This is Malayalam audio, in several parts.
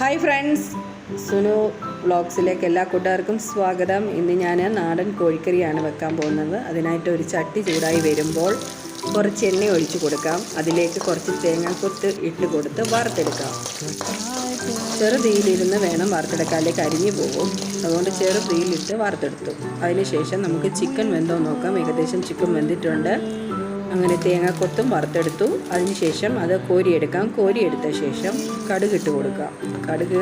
Hi friends. സുനു വ്ളോഗ്സിലേക്ക് എല്ലാ കൂട്ടുകാർക്കും സ്വാഗതം. ഇന്ന് ഞാൻ നാടൻ കോഴിക്കറിയാണ് വെക്കാൻ പോകുന്നത്. അതിനായിട്ട് ഒരു ചട്ടി ചൂടായി വരുമ്പോൾ കുറച്ച് എണ്ണ ഒഴിച്ച് കൊടുക്കാം. അതിലേക്ക് കുറച്ച് തേങ്ങാക്കൊത്ത് ഇട്ട് കൊടുത്ത് വറുത്തെടുക്കാം. ചെറുതീയിലിരുന്ന് വേണം വറുത്തെടുക്കാൻ. അല്ലെങ്കിൽ കരിഞ്ഞു പോകും. അതുകൊണ്ട് ചെറു തീയിലിട്ട് വറുത്തെടുത്തു. അതിനുശേഷം നമുക്ക് ചിക്കൻ വെന്തോ നോക്കാം. ഏകദേശം ചിക്കൻ വെന്തിട്ടുണ്ട്. അങ്ങനെ തേങ്ങാക്കൊത്തും വറുത്തെടുത്തു. അതിനുശേഷം അത് കോരിയെടുക്കാം. കോരിയെടുത്ത ശേഷം കടുക് ഇട്ട് കൊടുക്കാം കടുക്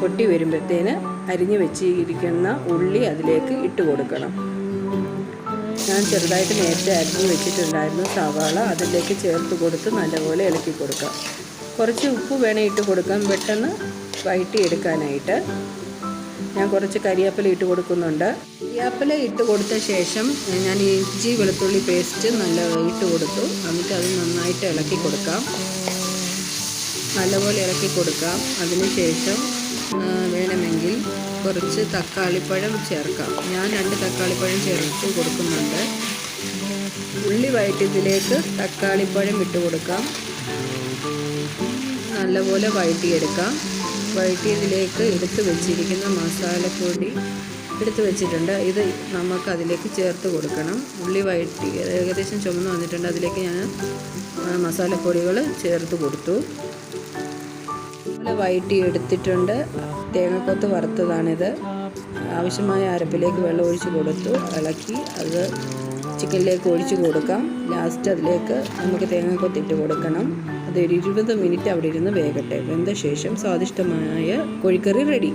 പൊട്ടി വരുമ്പോഴത്തേന് അരിഞ്ഞു വെച്ചിരിക്കുന്ന ഉള്ളി അതിലേക്ക് ഇട്ട് കൊടുക്കണം. ഞാൻ ചെറുതായിട്ട് നേരത്തെ അരിഞ്ഞു വെച്ചിട്ടുണ്ടായിരുന്നു സവാള. അതിലേക്ക് ചേർത്ത് കൊടുത്ത് നല്ലപോലെ ഇളക്കി കൊടുക്കാം കുറച്ച് ഉപ്പ് വേണേൽ ഇട്ട് കൊടുക്കാം. പെട്ടെന്ന് വഴറ്റി എടുക്കാനായിട്ട് ഞാൻ കുറച്ച് കരിയാപ്പില ഇട്ട് കൊടുക്കുന്നുണ്ട്. കരിയാപ്പില ഇട്ട് കൊടുത്ത ശേഷം ഞാൻ ഇഞ്ചി വെളുത്തുള്ളി പേസ്റ്റ് നല്ല ഇട്ട് കൊടുത്തു. എന്നിട്ട് അത് നന്നായിട്ട് ഇളക്കി കൊടുക്കാം. നല്ലപോലെ ഇളക്കി കൊടുക്കാം. അതിനുശേഷം ശേഷം വേണമെങ്കിൽ കുറച്ച് തക്കാളിപ്പഴം ചേർക്കാം. ഞാൻ രണ്ട് തക്കാളിപ്പഴം ചേർത്ത് കൊടുക്കുന്നുണ്ട്. ഉള്ളി വഴറ്റിയതിലേക്ക് തക്കാളിപ്പഴം ഇട്ട് കൊടുക്കാം. നല്ലപോലെ വഴറ്റിയെടുക്കാം. വഴറ്റിയതിലേക്ക് എടുത്തു വെച്ചിരിക്കുന്ന മസാലപ്പൊടി എടുത്തു വെച്ചിട്ടുണ്ട്. ഇത് നമുക്ക് അതിലേക്ക് ചേർത്ത് കൊടുക്കണം. ഉള്ളി വഴറ്റി ഏകദേശം ചുമന്ന് വന്നിട്ടുണ്ട്. അതിലേക്ക് ഞാൻ മസാലപ്പൊടികൾ ചേർത്ത് കൊടുത്തു. വയറ്റി എടുത്തിട്ടുണ്ട്. തേങ്ങക്കൊത്ത് വറുത്തതാണിത്. ആവശ്യമായ അരപ്പിലേക്ക് വെള്ളം ഒഴിച്ച് കൊടുത്തു. ഇളക്കി അത് ചിക്കനിലേക്ക് ഒഴിച്ചു കൊടുക്കാം. ലാസ്റ്റ് അതിലേക്ക് നമുക്ക് തേങ്ങ കൊത്തിട്ട് കൊടുക്കണം. അതൊരു ഇരുപത് മിനിറ്റ് അവിടെ ഇരുന്ന് വേകട്ടെ. വെന്ത ശേഷം സ്വാദിഷ്ടമായ കോഴിക്കറി റെഡി